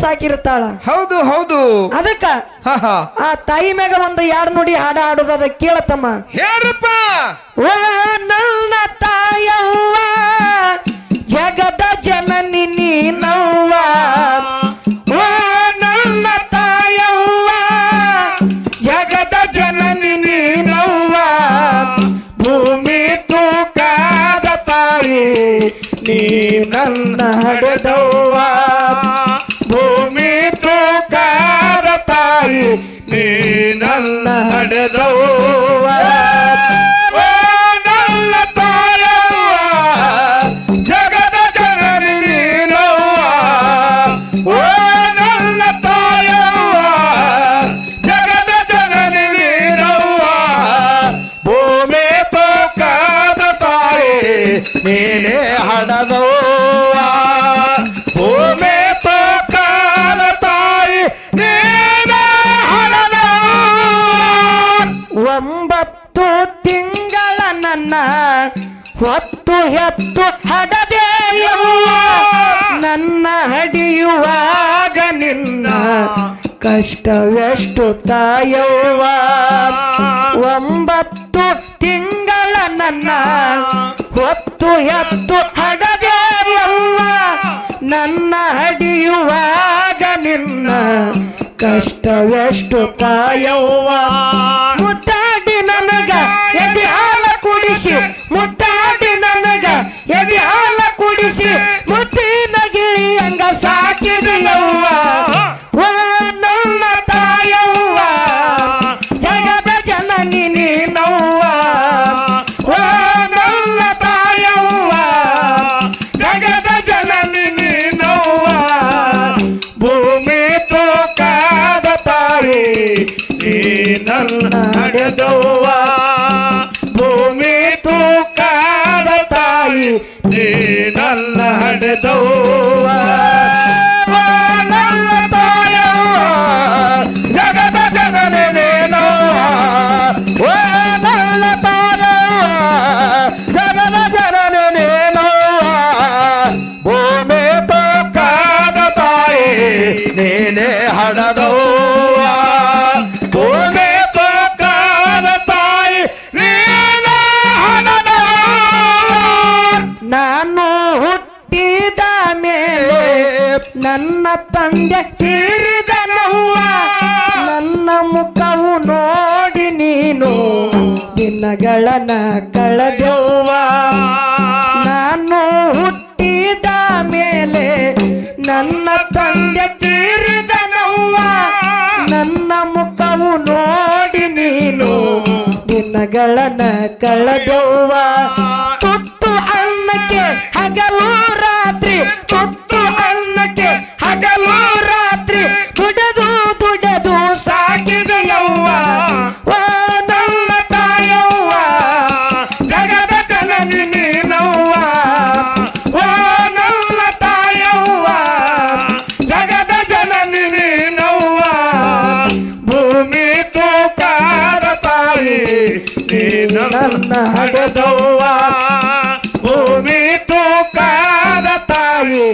ಸಾಕಿರ್ತಾಳ ಹೌದು ಹೌದು. ಅದಕ್ಕ ಆ ತಾಯಿ ಮ್ಯಾಗ ಒಂದು ಯಾರು ನೋಡಿ ಹಾಡ ಹಾಡೋದದ ಕೇಳತಮ್ಮ ಹೇಳಪ್ಪ ಓ ನನ್ನ ತಾಯವ್ವ ಜಗದ ಜನನಿ ನೀನವ್ವ ಓ ನನ್ನ ತಾಯವ್ವ ಜಗದ ಜನನಿ ನೀನವ್ವ ಭೂಮಿ ತೂಕಾದ ತಾಯಿ ನೀ ನನ್ನ ಹಡೆದವ್ವ ನೀ ನನ್ನ ಹಡೆದವ್ವ. ನನ್ನ ತಾಯವ್ವ, ಜಗದ ಜನನಿ ನೀನವ್ವ. ಓ ನನ್ನ ತಾಯವ್ವ, ಜಗದ ತಾಯಿ ನೀನೇ ಹಣದವ್ವ. ಹೊತ್ತು ಹೆತ್ತು ಹಡದೆಯವ್ವ ನನ್ನ ಹಡಿಯುವಾಗ ನಿನ್ನ ಕಷ್ಟವೆಷ್ಟು ತಾಯವ್ವ? ಒಂಬತ್ತು ತಿಂಗಳ ನನ್ನ ಹೊತ್ತು ಹೆತ್ತು ಹಡದೆಯವ್ವ ನನ್ನ ಹಡಿಯುವಾಗ ನಿನ್ನ ಕಷ್ಟವೆಷ್ಟು ತಾಯವ್ವ? ಭೂಮಿ ತೂಕಾದ ತಾಯಿ ನೀ ನನ್ನ ಹಡೆದವ್ವ ಓ ನನ್ನ ತಾಯವ್ವ, ಜಗದ ಜನನಿ ನೀನವ್ವ. ಓ ನನ್ನ ತಾಯವ್ವ, ನನ್ನ ತಂದೆ ತೀರಿದ ನೋವ ನನ್ನ ಮುಖವು ನೋಡಿ ನೀನು ದಿನಗಳನ ಕಳೆದೆವ್ವ. ನಾನು ಹುಟ್ಟಿದ ಮೇಲೆ ನನ್ನ ತಂದೆ ತೀರಿದ ನೋವ ನನ್ನ ಮುಖವು ನೋಡಿ ನೀನು ದಿನಗಳನ್ನ ಕಳೆದವ್ವ. ನೀನು ನನ್ನ ಹಡೆದವ್ವ ಭೂಮಿ ತೂಕಾದ ತಾಯಿ